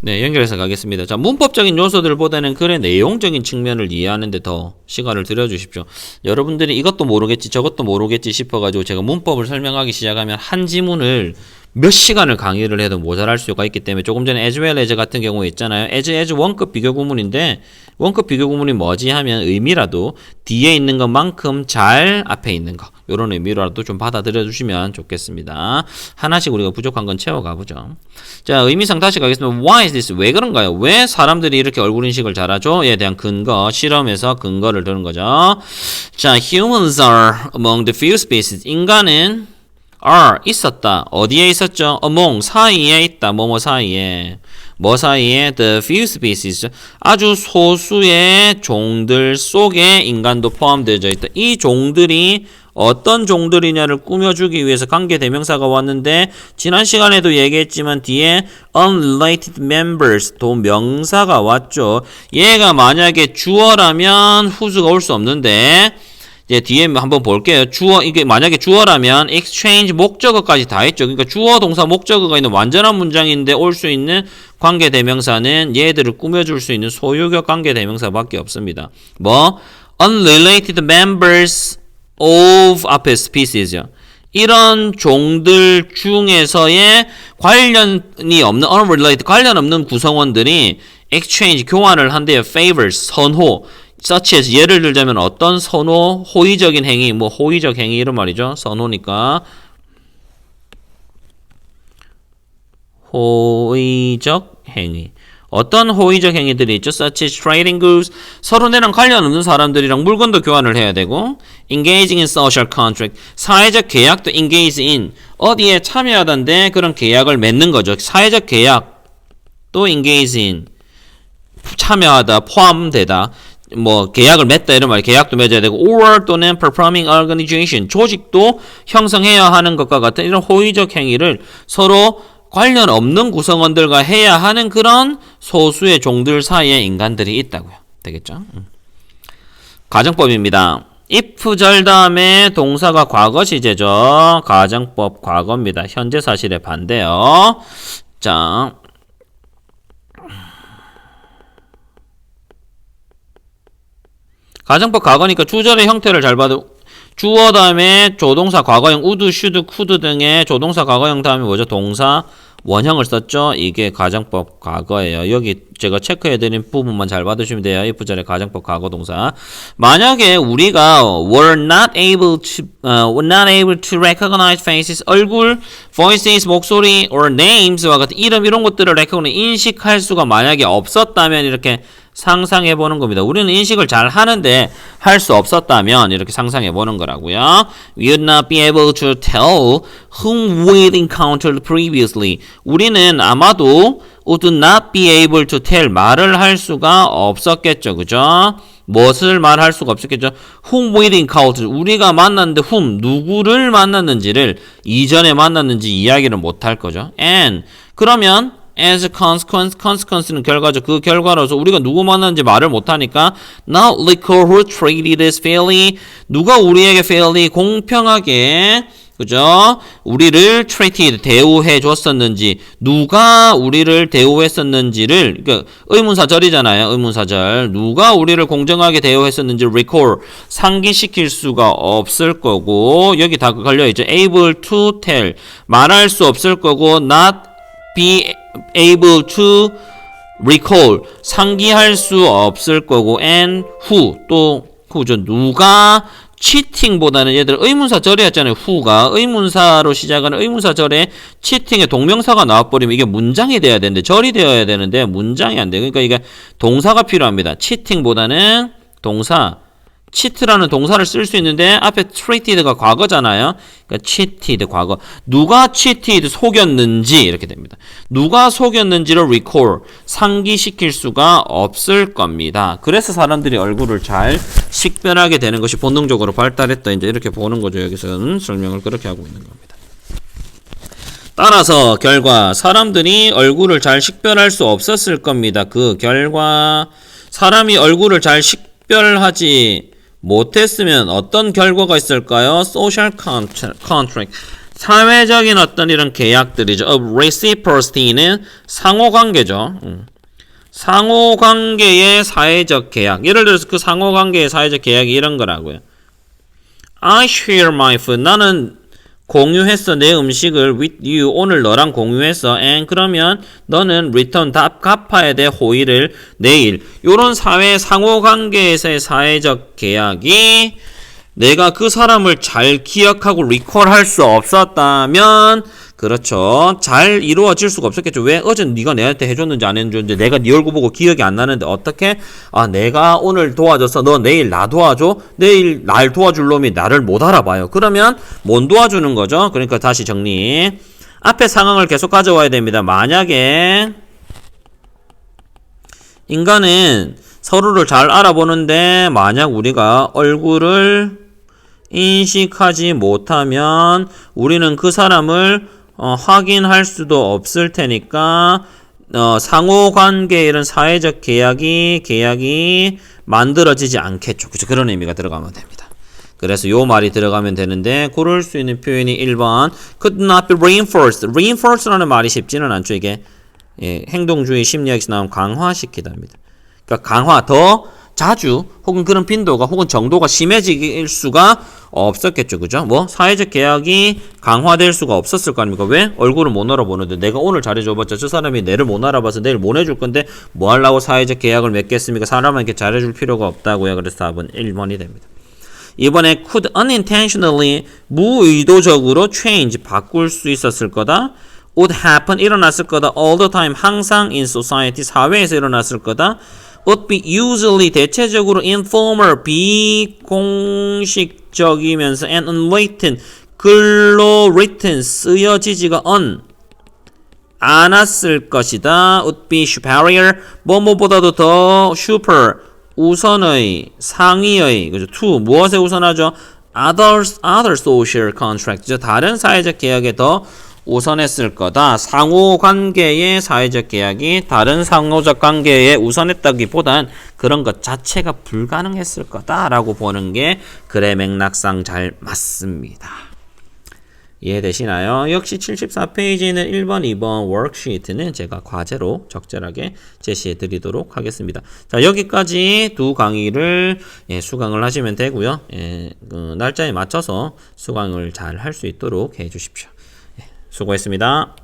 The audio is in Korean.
네, 연결해서 가겠습니다. 자, 문법적인 요소들보다는 글의 내용적인 측면을 이해하는데 더 시간을 들여주십시오. 여러분들이 이것도 모르겠지, 저것도 모르겠지 싶어가지고 제가 문법을 설명하기 시작하면 한 지문을 몇 시간을 강의를 해도 모자랄 수가 있기 때문에 조금 전에 as well as 같은 경우에 있잖아요. as as 원급 비교 구문인데 원급 비교 구문이 뭐지 하면 의미라도 뒤에 있는 것만큼 잘 앞에 있는 거 이런 의미로라도 좀 받아들여 주시면 좋겠습니다. 하나씩 우리가 부족한 건 채워가 보죠. 자 의미상 다시 가겠습니다. Why is this? 왜 그런가요? 왜 사람들이 이렇게 얼굴 인식을 잘하죠?에 대한 근거 실험에서 근거를 드는 거죠. 자 humans are among the few species. 인간은 are 있었다. 어디에 있었죠? among 사이에 있다. 뭐뭐 사이에. 뭐 사이에 the few species 아주 소수의 종들 속에 인간도 포함되어 있다. 이 종들이 어떤 종들이냐를 꾸며주기 위해서 관계 대명사가 왔는데 지난 시간에도 얘기했지만 뒤에 unrelated members 도 명사가 왔죠. 얘가 만약에 주어라면 후수가 올 수 없는데 이제 뒤에 한번 볼게요. 주어 이게 만약에 주어라면 exchange 목적어까지 다 했죠. 그러니까 주어 동사 목적어가 있는 완전한 문장인데 올 수 있는 관계 대명사는 얘들을 꾸며줄 수 있는 소유격 관계 대명사밖에 없습니다. 뭐 unrelated members of 앞에 species요. 이런 종들 중에서의 관련이 없는 unrelated 관련 없는 구성원들이 exchange 교환을 한대요. favors 선호 as 예를 들자면 어떤 선호 호의적인 행위 뭐 호의적 행위 이런 말이죠. 선호니까 호의적 행위. 어떤 호의적 행위들이 있죠? such as trading goods. 서로 내랑 관련 없는 사람들이랑 물건도 교환을 해야 되고 engaging in social contract. 사회적 계약도 engage in. 어디에 참여하던데 그런 계약을 맺는 거죠. 사회적 계약 또 engage in. 참여하다, 포함되다. 뭐 계약을 맺다 이런 말 계약도 맺어야 되고 or 또는 performing organization 조직도 형성해야 하는 것과 같은 이런 호의적 행위를 서로 관련 없는 구성원들과 해야 하는 그런 소수의 종들 사이에 인간들이 있다고요. 되겠죠? 음. 가정법입니다. if절 다음에 동사가 과거 시제죠. 가정법 과거입니다. 현재 사실의 반대요. 자, 가정법 과거니까 주절의 형태를 잘 봐도 주어 다음에 조동사 과거형 우드, 슈드, 쿠드 등의 조동사 과거형 다음에 뭐죠? 동사 원형을 썼죠. 이게 가정법 과거예요. 여기 제가 체크해드린 부분만 잘 받으시면 돼요. if 절의 가정법 과거 동사. 만약에 우리가 were not able to uh, were not able to recognize faces 얼굴, voices 목소리 or names와 같은 이름 이런 것들을 recognize 인식할 수가 만약에 없었다면 이렇게 상상해 보는 겁니다. 우리는 인식을 잘 하는데 할 수 없었다면 이렇게 상상해 보는 거라고요. We would not be able to tell whom we'd encountered previously. 우리는 아마도 would not be able to tell 말을 할 수가 없었겠죠. 그죠? 무엇을 말할 수가 없었겠죠. whom we'd encountered 우리가 만났는데 whom 누구를 만났는지를 이전에 만났는지 이야기를 못 할 거죠. and 그러면 as a consequence, consequence는 결과죠. 그 결과로서 우리가 누구 만났는지 말을 못하니까 not liquor who treated us fairly 누가 우리에게 fairly 공평하게 그죠? 우리를 treated 대우해 줬었는지 누가 우리를 대우했었는지를 그러니까 의문사절이잖아요. 의문사절 누가 우리를 공정하게 대우했었는지 recall 상기시킬 수가 없을 거고 여기 다 걸려 있죠. able to tell 말할 수 없을 거고 not be able to recall 상기할 수 없을 거고 and who 또 who죠 누가 cheating보다는 얘들 의문사 절이었잖아요 who가 의문사로 시작하는 의문사 절에 cheating의 동명사가 나와버리면 이게 문장이 돼야 되는데 절이 되어야 되는데 문장이 안 돼. 그러니까 이게 동사가 필요합니다. cheating보다는 동사 치트라는 동사를 쓸 수 있는데 앞에 treated가 과거잖아요. 그러니까 cheated 과거. 누가 cheated 속였는지 이렇게 됩니다. 누가 속였는지를 recall 상기시킬 수가 없을 겁니다. 그래서 사람들이 얼굴을 잘 식별하게 되는 것이 본능적으로 발달했다. 이제 이렇게 보는 거죠. 여기서는 설명을 그렇게 하고 있는 겁니다. 따라서 결과 사람들이 얼굴을 잘 식별할 수 없었을 겁니다. 그 결과 사람이 얼굴을 잘 식별하지 못했으면 어떤 결과가 있을까요? social contract. 사회적인 어떤 이런 계약들이죠. of reciprocity는 상호관계죠. 음. 상호관계의 사회적 계약. 예를 들어서 그 상호관계의 사회적 계약이 이런 거라고요. I share my food. 나는 공유했어 내 음식을 with you 오늘 너랑 공유했어 and 그러면 너는 return 답 갚아야 돼 호의를 내일. 요런 사회 상호관계에서의 사회적 계약이 내가 그 사람을 잘 기억하고 리콜할 수 없었다면 그렇죠. 잘 이루어질 수가 없었겠죠. 왜 어제 네가 내한테 해줬는지 안 해줬는지 내가 네 얼굴 보고 기억이 안 나는데 어떻게? 아 내가 오늘 도와줬어 너 내일 나 도와줘? 내일 날 도와줄 놈이 나를 못 알아봐요. 그러면 못 도와주는 거죠? 그러니까 다시 정리. 앞에 상황을 계속 가져와야 됩니다. 만약에 인간은 서로를 잘 알아보는데 만약 우리가 얼굴을 인식하지 못하면 우리는 그 사람을 어, 확인할 수도 없을 테니까 어, 상호 관계 이런 사회적 계약이 계약이 만들어지지 않겠죠. 그죠? 그런 의미가 들어가면 됩니다. 그래서 요 말이 들어가면 되는데 고를 수 있는 표현이 1번 could not be reinforced. reinforce라는 말이 쉽지는 않죠. 이게 예, 행동주의 심리학에서 나온 강화시키다입니다. 그러니까 강화 더 자주 혹은 그런 빈도가 혹은 정도가 심해질 수가 없었겠죠. 그죠? 뭐 사회적 계약이 강화될 수가 없었을 거 아닙니까? 왜? 얼굴을 못 알아보는데 내가 오늘 잘해줘봤자 저 사람이 내를 못 알아봐서 내일 못 해줄 건데 뭐 하려고 사회적 계약을 맺겠습니까? 사람에게 잘해줄 필요가 없다고요. 그래서 답은 1번이 됩니다. 이번에 could unintentionally 무의도적으로 change 바꿀 수 있었을 거다. would happen 일어났을 거다. all the time 항상 in society 사회에서 일어났을 거다. Would be usually 대체적으로 informal 비공식적이면서 and unwritten 글로 written 쓰여지지가 on 않았을 것이다. would be superior 뭐뭐보다도 더 super 우선의 상위의 그죠? to 무엇에 우선하죠? others other social contract 다른 사회적 계약에 더 우선했을 거다. 상호 관계의 사회적 계약이 다른 상호적 관계에 우선했다기보단 그런 것 자체가 불가능했을 거다라고 보는 게 글의 맥락상 잘 맞습니다. 이해되시나요? 역시 74페이지는 1번, 2번 워크시트는 제가 과제로 적절하게 제시해 드리도록 하겠습니다. 자, 여기까지 두 강의를 예, 수강을 하시면 되고요. 예, 그 날짜에 맞춰서 수강을 잘 할 수 있도록 해 주십시오. 예, 수고했습니다.